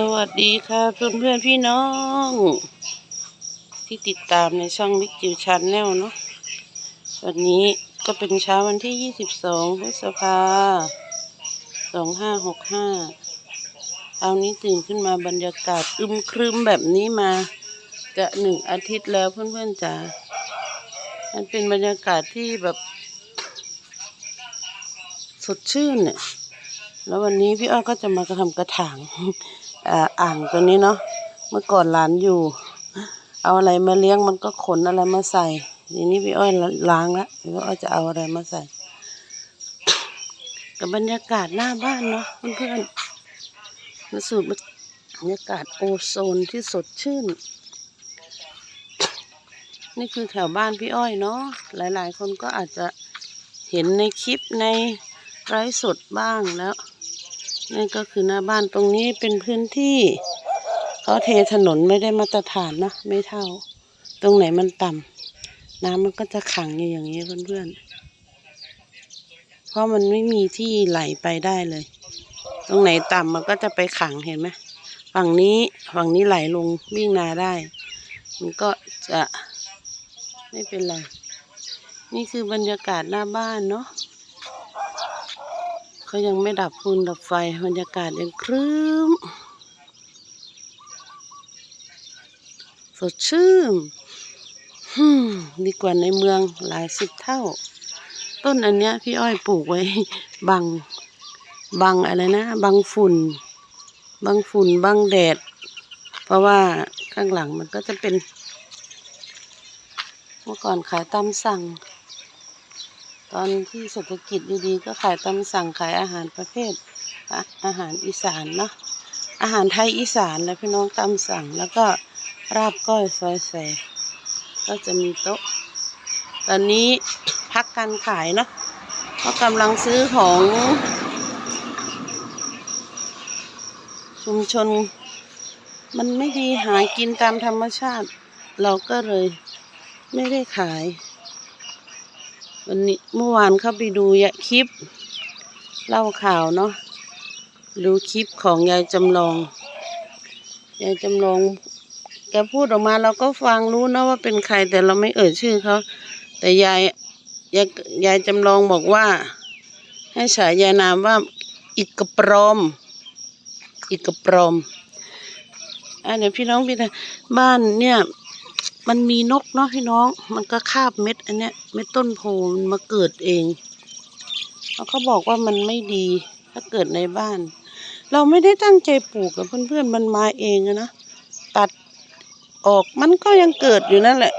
สวัสดีค่ะเพื่อนเพื่อนพี่น้อง ที่ติดตามในช่องมิกจิวชันแนลเนาะวันนี้ก็เป็นเช้าวันที่ 22พฤษภา2565เอานี้ตื่นขึ้นมาบรรยากาศอึมครึมแบบนี้มาจะหนึ่งอาทิตย์แล้วเพื่อนๆจ๋ามันเป็นบรรยากาศที่แบบ สดชื่นเนี่ยแล้ววันนี้พี่อ้อก็จะมากระทำกระถาง อ่างตัวนี้เนาะเมื่อก่อนหลานอยู่ เอาอะไรมาเลี้ยงมันก็ขนอะไรมาใส่ทีนี้พี่อ้อยล้างแล้วพี่อ้อยจะเอาอะไรมาใส่กับบรรยากาศหน้าบ้านเนาะเพื่อนๆมาสูดบรรยากาศโอโซนที่สดชื่น นี่คือแถวบ้านพี่อ้อยเนาะหลายๆ คนก็อาจจะเห็นในคลิปในไลฟ์สดบ้างแล้ว นั่นก็คือหน้าบ้านตรงนี้เป็นพื้นที่เขาเทถนนไม่ได้มาตรฐานนะไม่เท่า ตรงไหนมันต่ำน้ำมันก็จะขังอยู่อย่างนี้เพื่อนๆ เพราะมันไม่มีที่ไหลไปได้เลย ตรงไหนต่ำมันก็จะไปขังเห็นไหมฝั่งนี้ฝั่งนี้ไหลลงวิ่งนาได้ มันก็จะไม่เป็นไร นี่คือบรรยากาศหน้าบ้านเนาะ เขายังไม่ดับฟืนดับไฟบรรยากาศยังครึ้ม สดชื่นฮึมดีกว่าในเมืองหลายสิบเท่า ต้นอันเนี้ยพี่อ้อยปลูกไว้บัง บังอะไรนะ บังฝุ่น บังฝุ่น บังแดด เพราะว่าข้างหลังมันก็จะเป็น เมื่อก่อนขายตามสั่ง ตอนที่เศรษฐกิจดีๆก็ขายตามสั่งขายอาหารประเภทออาหารอีสานเนาะอาหารไทยอีสานแล้วพี่น้องตามสั่งแล้วก็ราบก้อยซอยแสก็จะมีโต๊ะ ตอนนี้พักการขายเนาะเพราะกำลังซื้อของ ชุมชน มันไม่ดีหากินตามธรรมชาติ เราก็เลยไม่ได้ขาย วันนี้เมื่อวานเข้าไปดูยะคลิป เล่าข่าวเนาะดูคลิปของยายจำลอง ยายจำลอง แกพูดออกมาเราก็ฟังรู้นะว่าเป็นใครแต่เราไม่เอ่ยชื่อเขา แต่ยายยายยายจำลองบอกว่า ให้ฉายานามว่าอิกกระปรอม อิกกระปรอมอะเดี๋ยวพี่น้องพี่นะบ้านเนี่ย มันมีนกเนาะพี่น้อง มันก็คาบเม็ด อันเนี้ยเม็ดต้นโพมันมาเกิดเองแล้วเขาบอกว่ามันไม่ดี ถ้าเกิดในบ้าน เราไม่ได้ตั้งใจปลูกกับเพื่อนๆมันมาเองนะตัดออกมันก็ยังเกิดอยู่นั่นแหละ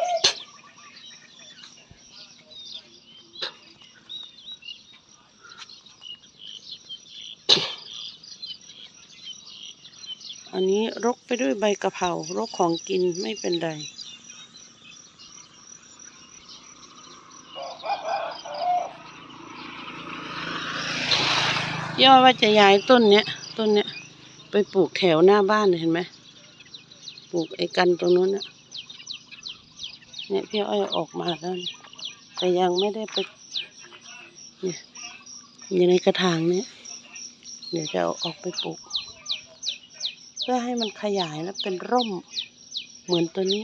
อันนี้รกไปด้วยใบกะเพรารกของกินไม่เป็นไร ย่อว่าจะย้ายต้นเนี้ยต้นเนี้ย ไปปลูกแถวหน้าบ้านเห็นไหมปลูกไอ้กันตรงนู้นน่ะเนี่ยพี่อ้อยออกมาแล้ว แต่ยังไม่ได้ไปเนี่ยอยู่ในกระถางเนี้ยเดี๋ยวจะเอาออกไปปลูก เพื่อให้มันขยายแล้วเป็นร่มเหมือนตัวนี้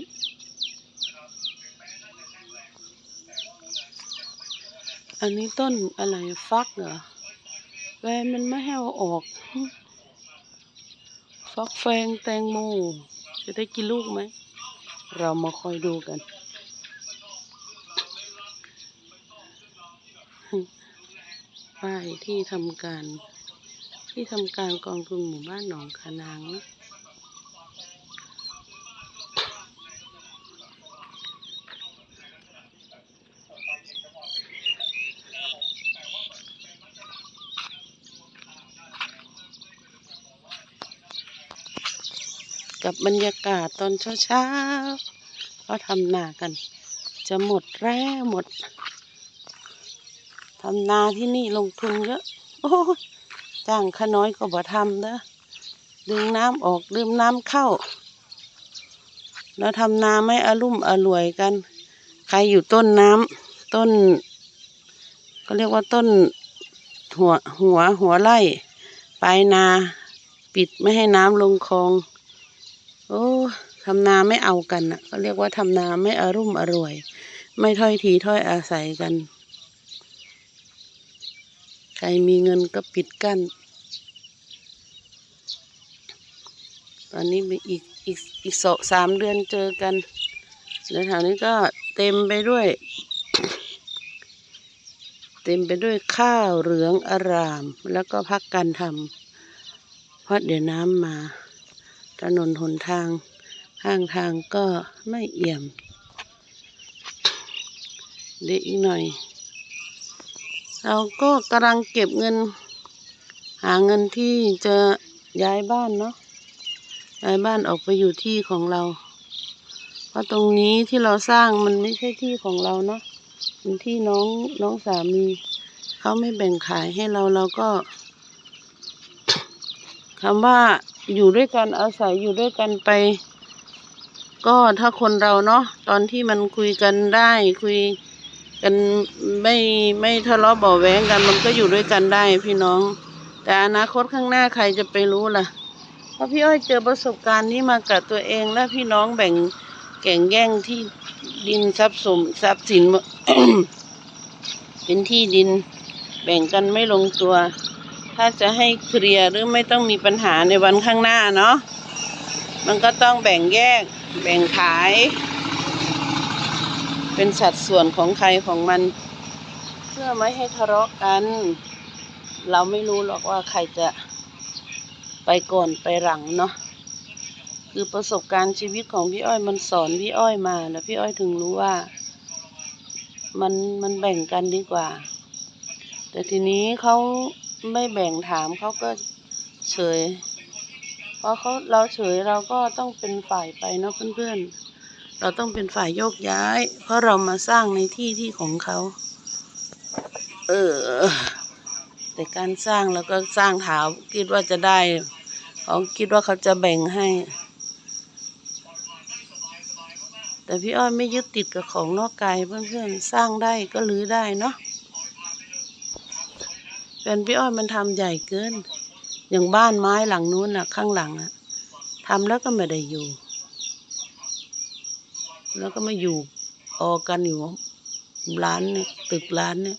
อันนี้ต้นอะไรฟักเหรอ แฟนมันไม่ให้เอาออก ฟักแฟงแตงโม จะได้กินลูกไหม เรามาคอยดูกัน ป้ายที่ทำการ ที่ทำการกองทุนหมู่บ้านหนองขานางนะ กับบรรยากาศตอนเช้าๆเขาทำนากัน จะหมดแล้วหมดทำนาที่นี่ลงทุนเยอะ โอ้จ้างขาน้อยก็บ่ทำเด้อดึงน้ำออกดึงน้ำเข้า แล้วทำนาไม่อารุ่มอร่วยกัน ใครอยู่ต้นน้ำต้น ก็เรียกว่าต้นหัวหัวหัวไร่ปลายนา ปิดไม่ให้น้ำลงคลอง โอ้ทำนาไม่เอากันอะเขาเรียกว่าทำนาไม่อรุ่มอร่วย ไม่ถ้อยทีถ้อยอาศัยกัน ใครมีเงินก็ปิดกั้น ตอนนี้มีอีกอีกอีกสองสามเดือนเจอกันแล้วแถวนี้ก็เต็มไปด้วย เต็มไปด้วยข้าวเหลืองอาราม แล้วก็พักการทำเพราะเดี๋ยวน้ำมา ถนนหนทางข้างทางก็ไม่เอี่ยม เดี๋ยวอีกหน่อย เราก็กำลังเก็บเงิน หาเงินที่จะย้ายบ้านเนาะย้ายบ้านออกไปอยู่ที่ของเรา เพราะตรงนี้ที่เราสร้างมันไม่ใช่ที่ของเราเนาะเป็นที่น้องน้องสามีเขาไม่แบ่งขายให้เราเราก็คำว่า อยู่ด้วยกันอาศัยอยู่ด้วยกันไป ก็ถ้าคนเราเนาะตอนที่มันคุยกันได้คุยกันไม่ไม่ทะเลาะเบาะแว้งกันมันก็อยู่ด้วยกันได้พี่น้อง แต่อนาคตข้างหน้าใครจะไปรู้ล่ะ เพราะพี่อ้อยเจอประสบการณ์นี้มากับตัวเองและพี่น้องแบ่งแก่งแย่งที่ดินทรัพย์สมทรัพย์สินเป็นที่ดินแบ่งกันไม่ลงตัว ถ้าจะให้เคลียร์หรือไม่ต้องมีปัญหาในวันข้างหน้าเนาะมันก็ต้องแบ่งแยกแบ่งขาย เป็นสัดส่วนของใครของมัน เพื่อไม่ให้ทะเลาะกัน เราไม่รู้หรอกว่าใครจะไปก่อนไปหลังเนาะคือประสบการณ์ชีวิตของพี่อ้อยมันสอนพี่อ้อยมาแล้วพี่อ้อยถึงรู้ว่า มันมันแบ่งกันดีกว่า แต่ทีนี้เขา ไม่แบ่งถามเขาก็เฉยพอเขาเราเฉยเราก็ต้องเป็นฝ่ายไปเนาะเพื่อนๆ เราต้องเป็นฝ่ายโยกย้าย เพราะเรามาสร้างในที่ที่ของเขาเออแต่การสร้างแล้วก็สร้างถามคิดว่าจะได้เขาคิดว่าเขาจะแบ่งให้ แต่พี่อ้อยไม่ยึดติดกับของนอกกายเพื่อนๆ สร้างได้ก็รื้อได้เนาะ เป็นพี่อ้อยมันทำใหญ่เกิน อย่างบ้านไม้หลังนู้นน่ะ ข้างหลังอะทำแล้วก็ไม่ได้อยู่ แล้วก็มาอยู่ออกันอยู่ร้านเนี่ยตึกร้านเนี่ย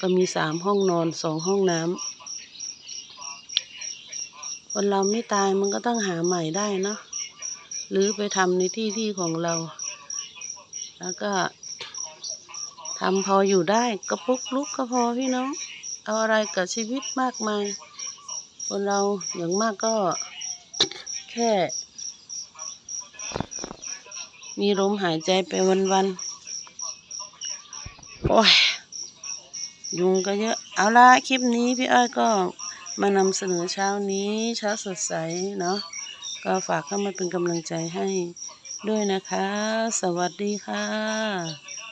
ก็มีสามห้องนอนสองห้องน้ำคนเราไม่ตายมันก็ต้องหาใหม่ได้เนาะหรือไปทำในที่ที่ของเรา แล้วก็ทำพออยู่ได้กระปุกลุกก็พอพี่น้อง เอาอะไรกับชีวิตมากมาย คนเราอย่างมากก็แค่ มีลมหายใจไปวันๆ โอ้ย ยุงก็เยอะ เอาละคลิปนี้พี่อ้อยก็มานำเสนอเช้านี้เช้าสดใสเนาะก็ฝากเข้ามาเป็นกำลังใจให้ด้วยนะคะ สวัสดีค่ะ